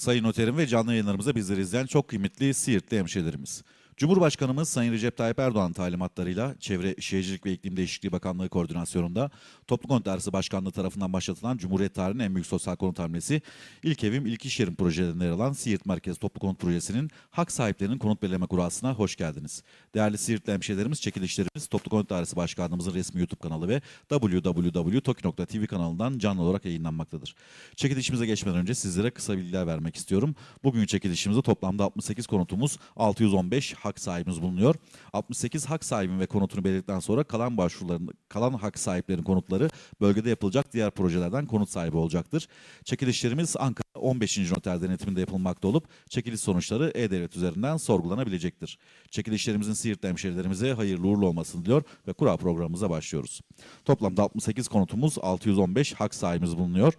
Sayın Noterim ve canlı yayınlarımıza bizleri izleyen çok kıymetli Siirtli hemşehrilerimiz. Cumhurbaşkanımız Sayın Recep Tayyip Erdoğan talimatlarıyla Çevre Şehircilik ve İklim Değişikliği Bakanlığı koordinasyonunda Toplu Konut Dairesi Başkanlığı tarafından başlatılan Cumhuriyet tarihinin en büyük sosyal konut hamlesi İlk Evim İlk İş Yerim projelerinde yer alan Siirt Merkez Toplu Konut Projesi'nin hak sahiplerinin konut belirleme kurasına hoş geldiniz. Değerli Siirtli hemşehrilerimiz, çekilişlerimiz Toplu Konut Dairesi Başkanlığımızın resmi YouTube kanalı ve www.toki.tv kanalından canlı olarak yayınlanmaktadır. Çekilişimize geçmeden önce sizlere kısa bilgiler vermek istiyorum. Bugün çekilişimizde toplamda 68 konutumuz, 615 hak sahibimiz bulunuyor. 68 hak sahibinin ve konutunu belirledikten sonra kalan başvuruların, kalan hak sahiplerinin konutları bölgede yapılacak diğer projelerden konut sahibi olacaktır. Çekilişlerimiz Ankara 15. noter denetiminde yapılmakta olup çekiliş sonuçları E-Devlet üzerinden sorgulanabilecektir. Çekilişlerimizin Siirtli hemşehrilerimize hayırlı uğurlu olmasını diliyor ve kura programımıza başlıyoruz. Toplamda 68 konutumuz, 615 hak sahibimiz bulunuyor.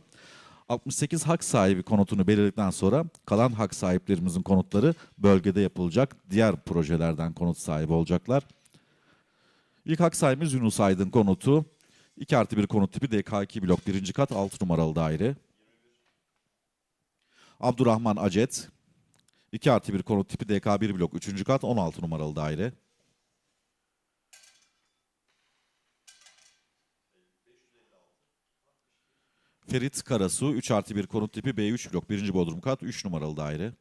68 hak sahibi konutunu belirledikten sonra kalan hak sahiplerimizin konutları bölgede yapılacak diğer projelerden konut sahibi olacaklar. İlk hak sahibimiz Yunus Aydın konutu. 2 artı 1 konut tipi DK2 blok 1. kat 6 numaralı daire. Abdurrahman Acet. 2 artı 1 konut tipi DK1 blok 3. kat 16 numaralı daire. Ferit Karasu 3 artı 1 konut tipi B3 blok 1. bodrum kat 3 numaralı daire.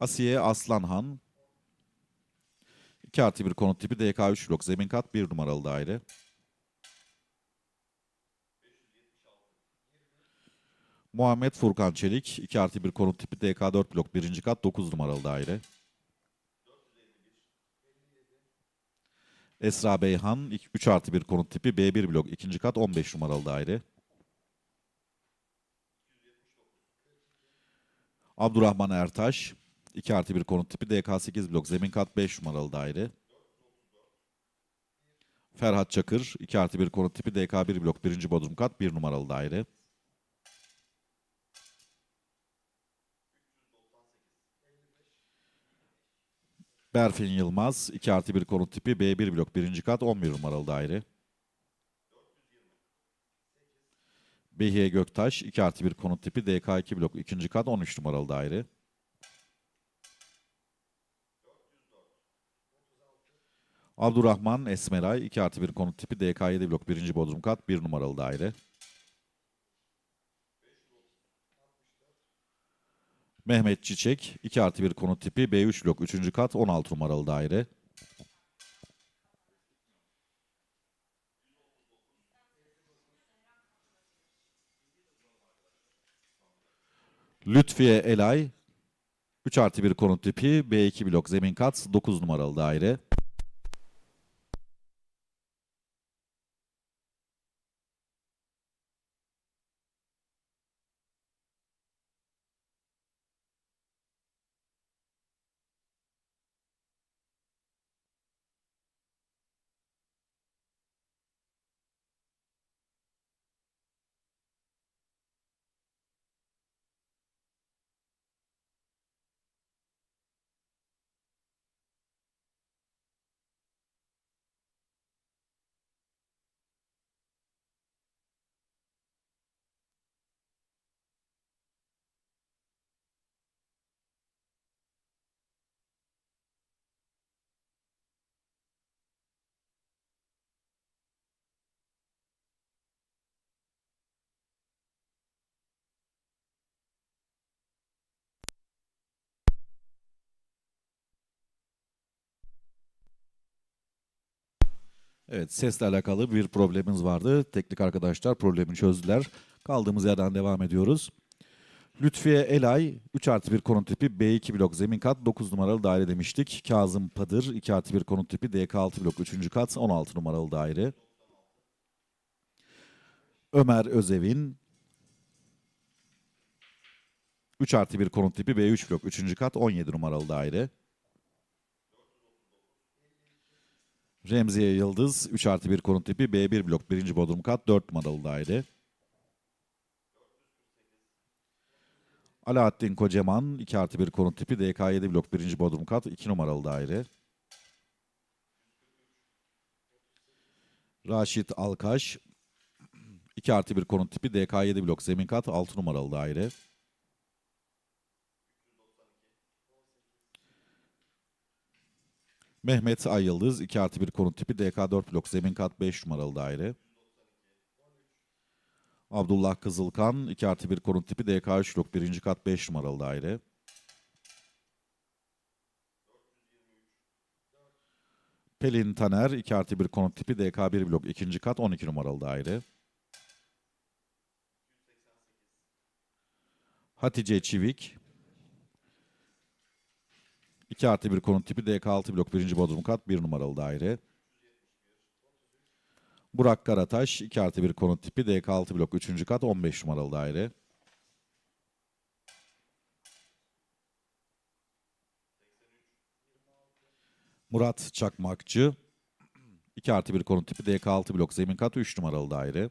Asiye Aslanhan 2 artı 1 konut tipi DK3 blok zemin kat 1 numaralı daire. Muhammed Furkan Çelik 2 artı 1 konut tipi DK4 blok 1. kat 9 numaralı daire. Esra Beyhan 3 artı 1 konut tipi B1 blok 2. kat 15 numaralı daire. Abdurrahman Ertaş 2 artı 1 konut tipi DK8 blok zemin kat 5 numaralı daire. Ferhat Çakır 2 artı 1 konut tipi DK1 blok 1. bodrum kat 1 numaralı daire. Berfin Yılmaz 2 artı 1 konut tipi B1 blok 1. kat 11 numaralı daire. Behiye Göktaş 2 artı 1 konut tipi DK2 blok 2. kat 13 numaralı daire. Abdurrahman Esmeray 2 artı 1 konut tipi DK7 blok 1. bodrum kat 1 numaralı daire. Mehmet Çiçek 2 artı 1 konut tipi B3 blok 3. kat 16 numaralı daire. Lütfiye Elay 3 artı 1 konut tipi B2 blok zemin kat 9 numaralı daire. Evet sesle alakalı bir problemimiz vardı. Teknik arkadaşlar problemi çözdüler. Kaldığımız yerden devam ediyoruz. Lütfiye Elay 3 artı 1 konut tipi B2 blok zemin kat 9 numaralı daire demiştik. Kazım Padır 2 artı 1 konut tipi DK6 blok 3. kat 16 numaralı daire. Ömer Özevin 3 artı 1 konut tipi B3 blok 3. kat 17 numaralı daire. Remziye Yıldız 3 artı 1 konut tipi B1 blok 1. bodrum kat 4 numaralı daire. Alaaddin Kocaman 2 artı 1 konut tipi DK7 blok 1. bodrum kat 2 numaralı daire. Raşit Alkaş 2 artı 1 konut tipi DK7 blok zemin kat 6 numaralı daire. Mehmet Ay Yıldız 2 artı 1 konut tipi DK4 blok zemin kat 5 numaralı daire. Abdullah Kızılkan 2 artı 1 konut tipi DK3 blok 1. kat 5 numaralı daire. Pelin Taner 2 artı 1 konut tipi DK1 blok 2. kat 12 numaralı daire. Hatice Çivik 2 artı 1 konut tipi DK6 blok 1. bodrum kat 1 numaralı daire. Burak Karataş 2 artı 1 konut tipi DK6 blok 3. kat 15 numaralı daire. Murat Çakmakçı 2 artı 1 konut tipi DK6 blok zemin kat 3 numaralı daire.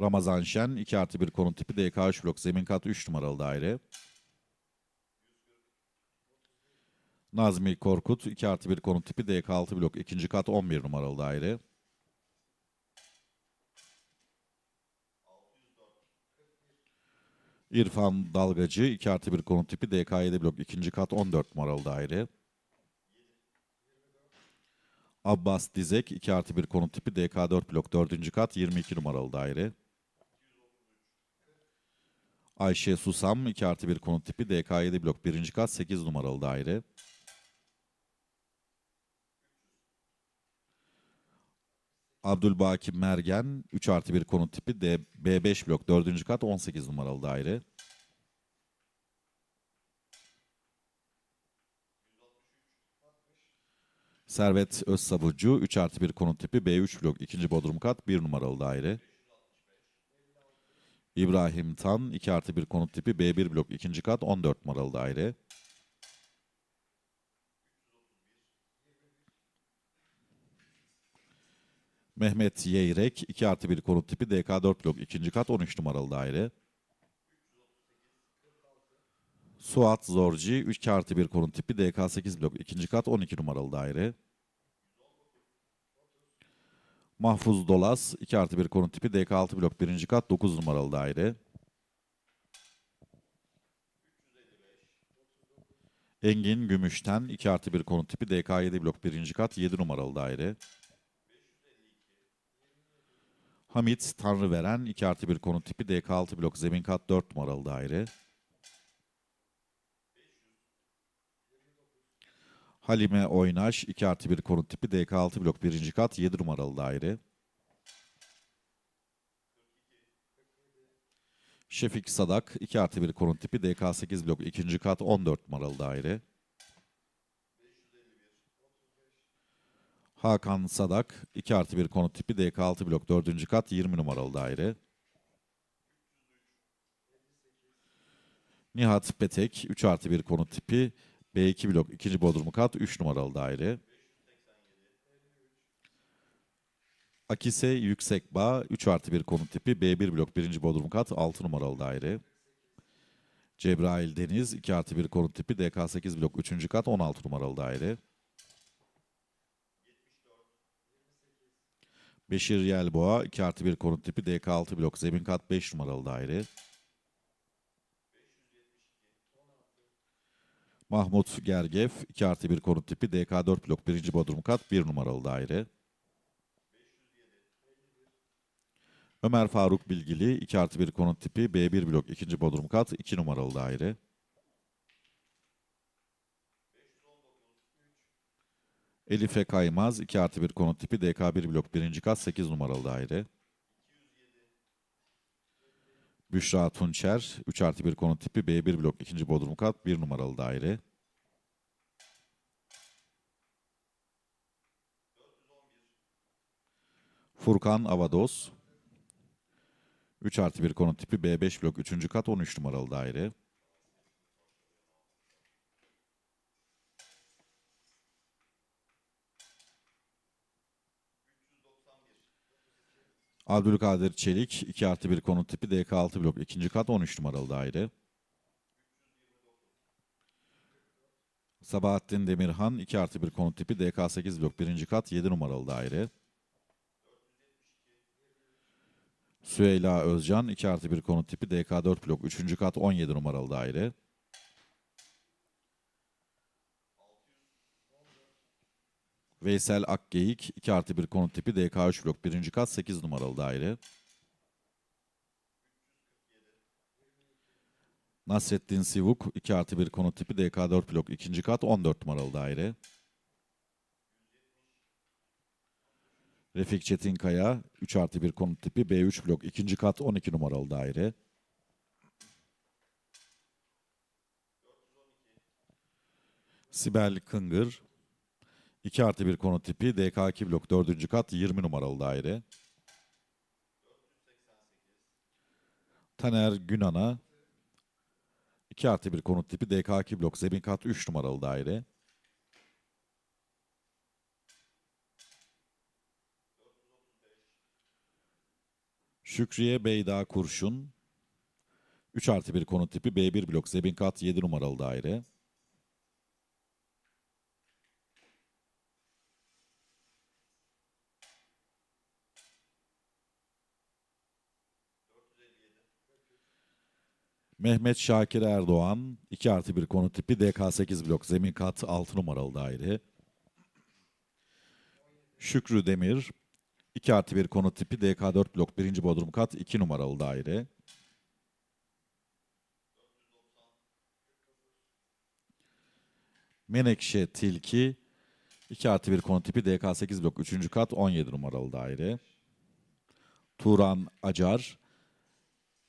Ramazan Şen 2 artı 1 konut tipi DK3 blok zemin kat 3 numaralı daire. Nazmi Korkut 2 artı 1 konut tipi DK6 blok 2. kat 11 numaralı daire. İrfan Dalgacı 2 artı 1 konut tipi DK7 blok 2. kat 14 numaralı daire. Abbas Dizek 2 artı 1 konut tipi DK4 blok 4. kat 22 numaralı daire. Ayşe Susam 2 artı 1 konut tipi DK7 blok 1. kat 8 numaralı daire. Abdülbaki Mergen 3 artı 1 konut tipi D, B5 blok 4. kat 18 numaralı daire. Servet Özsabucu 3 artı 1 konut tipi B3 blok 2. bodrum kat 1 numaralı daire. İbrahim Tan 2 artı 1 konut tipi B1 blok 2. kat 14 numaralı daire. Mehmet Yeyrek 2 artı 1 konut tipi DK4 blok 2. kat 13 numaralı daire. Suat Zorci 3 artı 1 konut tipi DK8 blok 2. kat 12 numaralı daire. Mahfuz Dolas 2 artı 1 konut tipi DK6 blok 1. kat 9 numaralı daire. Engin Gümüşten 2 artı 1 konut tipi DK7 blok 1. kat 7 numaralı daire. Hamit Tanrıveren 2 artı 1 konut tipi DK6 blok zemin kat 4 numaralı daire. Halime Oynaş 2 artı 1 konut tipi DK6 blok 1. kat 7 numaralı daire. Şefik Sadak 2 artı 1 konut tipi DK8 blok 2. kat 14 numaralı daire. Hakan Sadak 2 artı 1 konut tipi DK6 blok 4. kat 20 numaralı daire. Nihat Petek 3 artı 1 konut tipi B2 blok 2. bodrum kat 3 numaralı daire. Akise Yüksekbağ 3 artı 1 konut tipi B1 blok 1. bodrum kat 6 numaralı daire. Cebrail Deniz 2 artı 1 konut tipi DK8 blok 3. kat 16 numaralı daire. Beşir Yelboğa 2 artı 1 konut tipi DK6 blok zemin kat 5 numaralı daire. Mahmut Gergef 2 artı 1 konut tipi DK4 blok 1. bodrum kat 1 numaralı daire. Ömer Faruk Bilgili 2 artı 1 konut tipi B1 blok 2. bodrum kat 2 numaralı daire. Elife Kaymaz 2 artı 1 konut tipi DK1 blok 1. kat 8 numaralı daire. Büşra Tunçer 3 artı 1 konut tipi B1 blok 2. bodrum kat 1 numaralı daire. Furkan Avados 3 artı 1 konut tipi B5 blok 3. kat 13 numaralı daire. Abdülkadir Çelik 2 artı 1 konut tipi DK6 blok 2. kat 13 numaralı daire. Sabahattin Demirhan 2 artı 1 konut tipi DK8 blok 1. kat 7 numaralı daire. Süheyla Özcan 2 artı 1 konut tipi DK4 blok 3. kat 17 numaralı daire. Veysel Akgeyik 2 artı 1 konut tipi DK3 blok 1. kat 8 numaralı daire. Nasrettin Sivuk 2 artı 1 konut tipi DK4 blok 2. kat 14 numaralı daire. Refik Çetinkaya 3 artı 1 konut tipi B3 blok 2. kat 12 numaralı daire. Sibel Kıngır 2 artı 1 konut tipi DK2 blok 4. kat 20 numaralı daire. Taner Günan'a 2 artı 1 konut tipi DK2 blok zemin kat 3 numaralı daire. Şükriye Beyda Kurşun 3 artı 1 konut tipi B1 blok zemin kat 7 numaralı daire. Mehmet Şakir Erdoğan 2 artı 1 konut tipi DK8 blok zemin kat 6 numaralı daire. Şükrü Demir 2 artı 1 konut tipi DK4 blok 1. bodrum kat 2 numaralı daire. Menekşe Tilki 2 artı 1 konut tipi DK8 blok 3. kat 17 numaralı daire. Turan Acar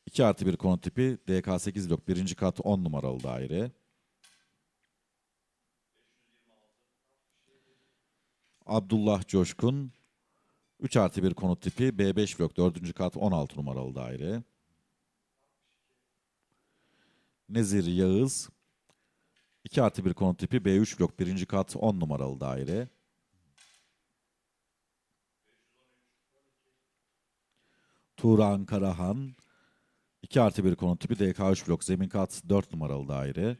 2 artı 1 konut tipi DK8 blok 1. kat 10 numaralı daire. Abdullah Coşkun 3 artı 1 konut tipi B5 blok 4. kat 16 numaralı daire. Nezir Yağız 2 artı 1 konut tipi B3 blok 1. kat 10 numaralı daire. Turan Karahan 2 artı 1 konut tipi DK3 blok zemin kat 4 numaralı daire.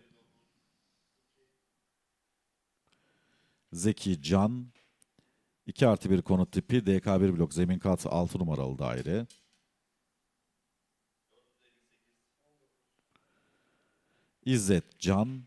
Zeki Can 2 artı 1 konut tipi DK1 blok zemin kat 6 numaralı daire. İzzet Can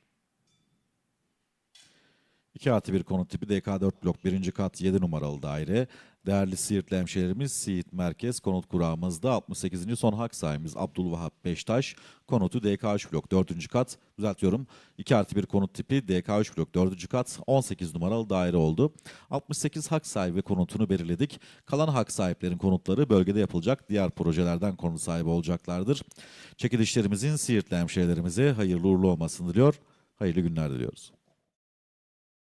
2 artı 1 konut tipi DK4 blok 1. kat 7 numaralı daire. Değerli Siirtli hemşehrilerimiz Siirt Merkez konut kurağımızda 68. son hak sahibimiz Abdülvahap Beştaş. Konutu DK3 blok 4. kat düzeltiyorum. 2 artı 1 konut tipi DK3 blok 4. kat 18 numaralı daire oldu. 68 hak sahibi konutunu belirledik. Kalan hak sahiplerin konutları bölgede yapılacak diğer projelerden konut sahibi olacaklardır. Çekilişlerimizin Siirtli hemşehrilerimize hayırlı uğurlu olmasını diliyor. Hayırlı günler diliyoruz.